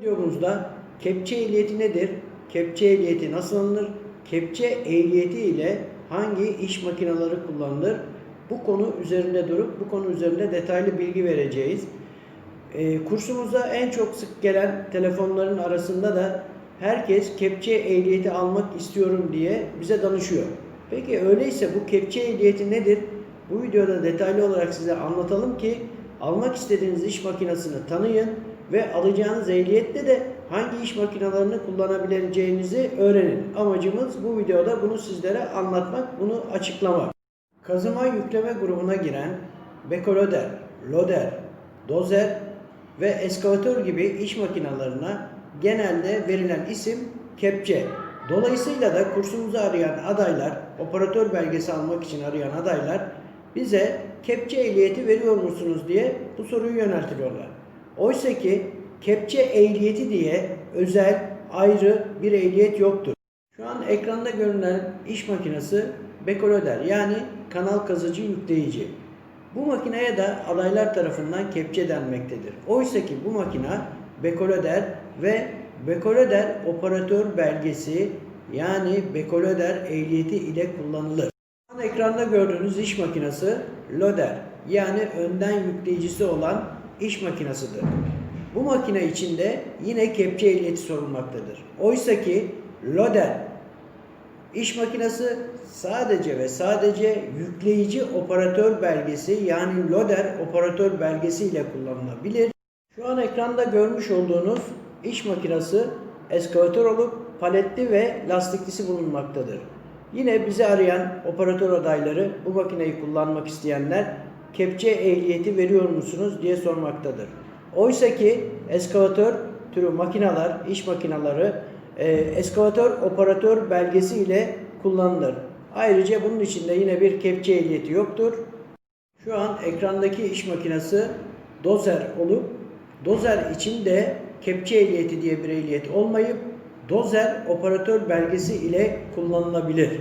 Videomuzda kepçe ehliyeti nedir? Kepçe ehliyeti nasıl alınır? Kepçe ehliyeti ile hangi iş makineleri kullanılır? Bu konu üzerinde durup bu konu üzerinde detaylı bilgi vereceğiz. Ee, kursumuzda en çok sık gelen telefonların arasında da herkes kepçe ehliyeti almak istiyorum diye bize danışıyor. Peki öyleyse bu kepçe ehliyeti nedir? Bu videoda detaylı olarak size anlatalım ki almak istediğiniz iş makinesini tanıyın ve alacağınız ehliyette de hangi iş makinelerini kullanabileceğinizi öğrenin. Amacımız bu videoda bunu sizlere anlatmak, bunu açıklamak. Kazıma yükleme grubuna giren bekoloder, loder, dozer ve eskavatör gibi iş makinalarına genelde verilen isim kepçe. Dolayısıyla da kursumuzu arayan adaylar, operatör belgesi almak için arayan adaylar bize kepçe ehliyeti veriyor musunuz diye bu soruyu yöneltiyorlar. Oysa ki kepçe ehliyeti diye özel ayrı bir ehliyet yoktur. Şu an ekranda görünen iş makinesi bekoloder yani kanal kazıcı yükleyici. Bu makineye de adaylar tarafından kepçe denmektedir. Oysa ki bu makina bekoloder ve bekoloder operatör belgesi yani bekoloder ehliyeti ile kullanılır. Şu an ekranda gördüğünüz iş makinesi loader yani önden yükleyicisi olan iş makinesidir. Bu makine içinde yine kepçe ehliyeti sorulmaktadır. Oysa ki loader İş makinesi sadece ve sadece yükleyici operatör belgesi yani loader operatör belgesi ile kullanılabilir. Şu an ekranda görmüş olduğunuz iş makinesi eskavatör olup paletli ve lastiklisi bulunmaktadır. Yine bizi arayan operatör adayları bu makineyi kullanmak isteyenler kepçe ehliyeti veriyor musunuz diye sormaktadır. Oysa ki eskavatör türü makineler, iş makineleri e, eskavatör operatör belgesi ile kullanılır. Ayrıca bunun içinde yine bir kepçe ehliyeti yoktur. Şu an ekrandaki iş makinesi dozer olup dozer içinde kepçe ehliyeti diye bir ehliyet olmayıp dozer operatör belgesi ile kullanılabilir.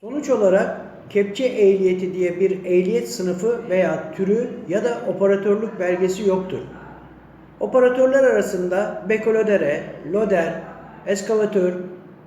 Sonuç olarak kepçe ehliyeti diye bir ehliyet sınıfı veya türü ya da operatörlük belgesi yoktur. Operatörler arasında bekolodere, loder, eskavatör,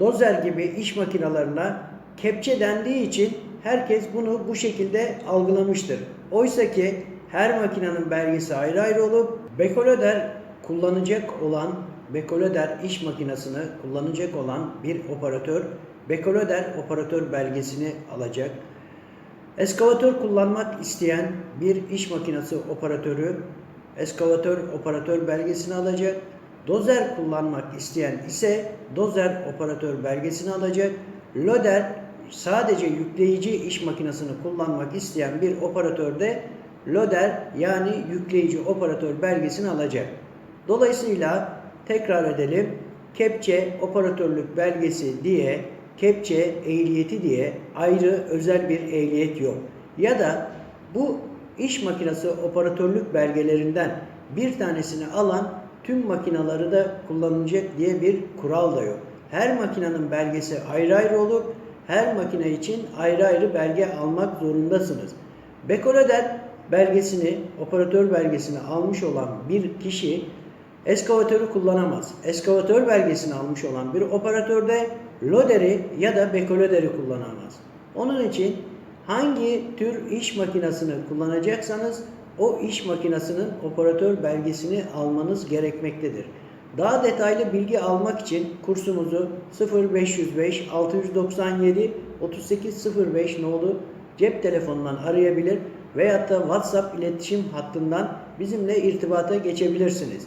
dozer gibi iş makinalarına kepçe dendiği için herkes bunu bu şekilde algılamıştır. Oysa ki her makinenin belgesi ayrı ayrı olup bekoloder kullanacak olan bekoloder iş makinesini kullanacak olan bir operatör bekoloder operatör belgesini alacak. Eskavatör kullanmak isteyen bir iş makinesi operatörü eskavatör operatör belgesini alacak. Dozer kullanmak isteyen ise dozer operatör belgesini alacak. Loader sadece yükleyici iş makinesini kullanmak isteyen bir operatör de loader yani yükleyici operatör belgesini alacak. Dolayısıyla tekrar edelim. Kepçe operatörlük belgesi diye, kepçe ehliyeti diye ayrı özel bir ehliyet yok. Ya da bu iş makinesi operatörlük belgelerinden bir tanesini alan tüm makinaları da kullanılacak diye bir kural da yok. Her makinenin belgesi ayrı ayrı olup her makine için ayrı ayrı belge almak zorundasınız. Bekoloder belgesini, operatör belgesini almış olan bir kişi eskavatörü kullanamaz. Eskavatör belgesini almış olan bir operatör de loderi ya da bekoloderi kullanamaz. Onun için hangi tür iş makinesini kullanacaksanız o iş makinesinin operatör belgesini almanız gerekmektedir. Daha detaylı bilgi almak için kursumuzu 0505 697 3805 nolu cep telefonundan arayabilir veyahut da WhatsApp iletişim hattından bizimle irtibata geçebilirsiniz.